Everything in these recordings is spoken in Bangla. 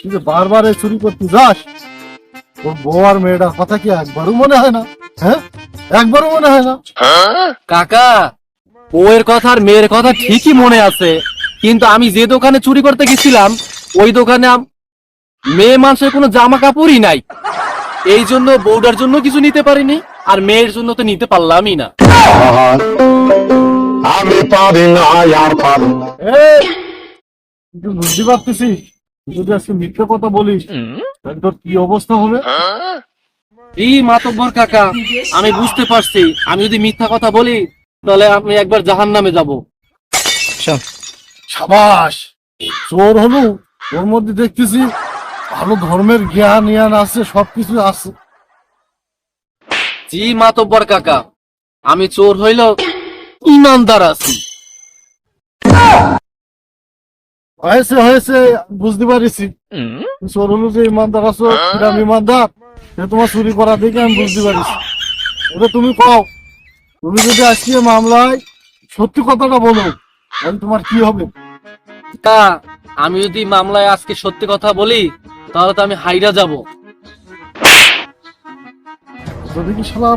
কিন্তু বারবার এই চুরি করতে যাস তোর বউ আর মেয়েটার কথা কি একবারও মনে হয় না? হ্যাঁ? একবারও মনে হয় না? কাকা বউয়ের কথা আর মেয়ের কথা ঠিকই মনে আছে কিন্তু আমি যে দোকানে চুরি করতে গেছিলাম ওই দোকানে মেয়ে মানুষের কোনো জামা কাপড়ই নাই। এই জন্য বউটার জন্য কিছু নিতে পারিনি আর মেয়ের জন্য তো নিতে পারলামই না। আমি পারি না আর পারি না। এই, তুই বুঝতে পারতেছিস? তুই যদি আজকে মিথ্যে কথা বলিস তাহলে তোর কি অবস্থা হবে? এই মাতব্বর কাকা আমি বুঝতে পারছি। আমি যদি মিথ্যা কথা বলি তাহলে আমি একবার জাহান নামে যাব সাবাস! চোর হলু ওর মধ্যে দেখতেছি ভালো ধর্মের জ্ঞান জ্ঞান আছে সবকিছু আছে। জি মাতব্বর কাকা আমি চোর হইল ইমানদার আছি। হয়েছে হয়েছে বুঝতে পারিছি। চোর হলু যে ইমানদার আছো কিরাম ইমানদার। সে তোমার চুরি করা দেখে আমি বুঝতে পারিছি। ওটা তুমি কও তুমি যদি আজকে মামলায় সত্যি কথাটা বলো তাহলে তোমার কি হবে? তা আমি যদি মামলায় আজকে সত্যি কথা বলি তাহলে তো আমি হাইরা যাব। যদি কি সালা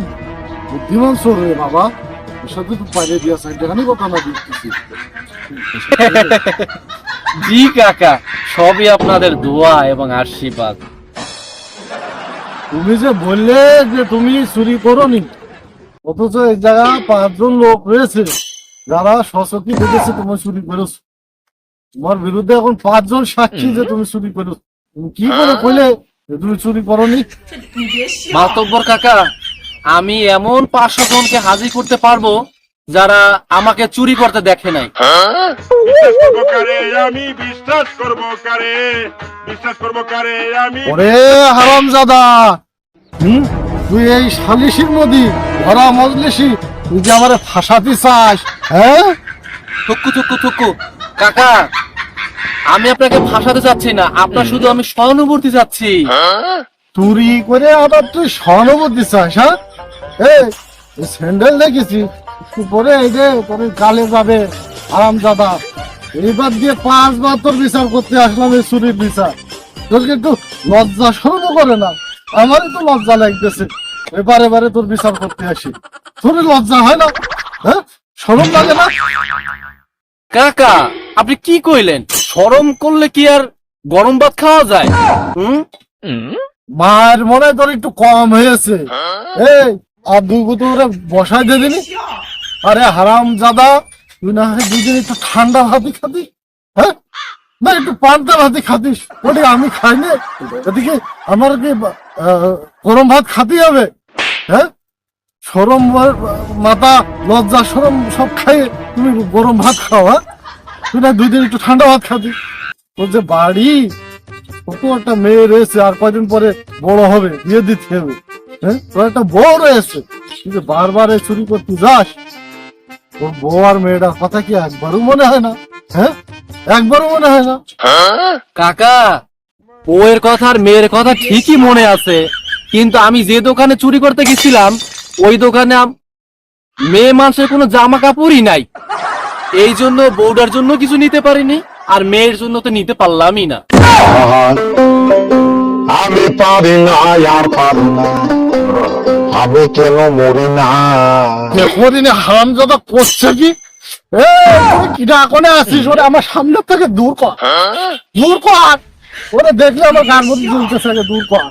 বুদ্ধিমান চোর রে বাবা? ওর সাথে তো বাইরে দিয়া সাইড দেখানি কথা না দিতেছি জি কাকা। সবই আপনাদের দোয়া এবং আশীর্বাদ। তুমি যে বললে যে তুমি চুরি করনি অথচ এই জায়গা পাঁচজন লোক রয়েছে যারা সচকি দেখেছে তুমি চুরি করেছ। তোমার বিরুদ্ধে এখন পাঁচজন সাক্ষী যে তুমি চুরি করেছ। তুমি কি করে কইলে যে তুমি চুরি করনি? মাতব্বর কাকা আমি এমন পাঁচশো জনকে হাজির করতে পারব যারা আমাকে চুরি করতে দেখে নাই। বিশ্বাস করব আমি বিশ্বাস করব কারে বিশ্বাস করব কারে আমি ওরে হারাম হুম? তুই এই সালিশির মধ্যে ধরা মজলিসি তুই যে আমারে ফাঁসাতে চাস হ্যাঁ? থুকু থুকু থুকু। কাকা আমি আপনাকে ফাঁসাতে চাচ্ছি না আপনার শুধু আমি সহানুভূতি চাচ্ছি। চুরি করে আবার তুই সহানুভূতি চাস হ্যাঁ? এই স্যান্ডেল দেখেছি পরে এই যে তোর গালে যাবে আরাম দাদা। এইবার দিয়ে পাঁচবার তোর বিচার করতে আসলাম এই চুরির বিচার। তোর একটু লজ্জা সরম করে না? আমারই তো লজ্জা লাগতেছে। এবারে এবারে তোর বিচার করতে আসি। তোর লজ্জা হয় না? হ্যাঁ? সরম লাগে না? কাকা আপনি কি কইলেন? শরম করলে কি আর গরম ভাত খাওয়া যায়? হুম? মায়ের মনে হয় তোর একটু কম হয়েছে। এই আর দুই বসাই দিয়ে দিলি? আরে হারাম জাদা তুই না হয় দুদিন একটু ঠান্ডা ভাতি খাতি হ্যাঁ? না, একটু পান্তা ভাতি খাতিস। ওটি আমি খাই না। এদিকে আমার কি গরম ভাত খাতি হবে? হ্যাঁ? সরম মাথা, লজ্জা, সরম সব খাইয়ে তুমি গরম ভাত খাও হ্যাঁ? তুই না দুই দিন একটু ঠান্ডা ভাত খাতি তোর যে বাড়ি, কত একটা মেয়ে রয়েছে, আর কয়দিন পরে বড় হবে, বিয়ে দিতে হবে হ্যাঁ? তোর একটা বউ রয়েছে কিন্তু বারবার এই চুরি করতে যাস তোর বউ আর মেয়েটার কথা কি একবারও মনে হয় না? হ্যাঁ? একবারও মনে হয় না? কাকা বউয়ের কথা আর মেয়ের কথা ঠিকই মনে আছে কিন্তু আমি যে দোকানে চুরি করতে গেছিলাম ওই দোকানে মেয়ে মানুষের কোনো জামা কাপড়ই নাই। এই জন্য বউটার জন্য কিছু নিতে পারিনি আর মেয়ের জন্য তো নিতে পারলামই না। আমি পারি না আর পারি না। আমি কেন মরি না? দেখোদিনে না দাদা করছে কি? এ তুই কিটা কোনে আসিস ওরে আমার সামনে থেকে দূর কর। দূর কর। ওরে দেখলে আমার গান মধ্যে দূর কর।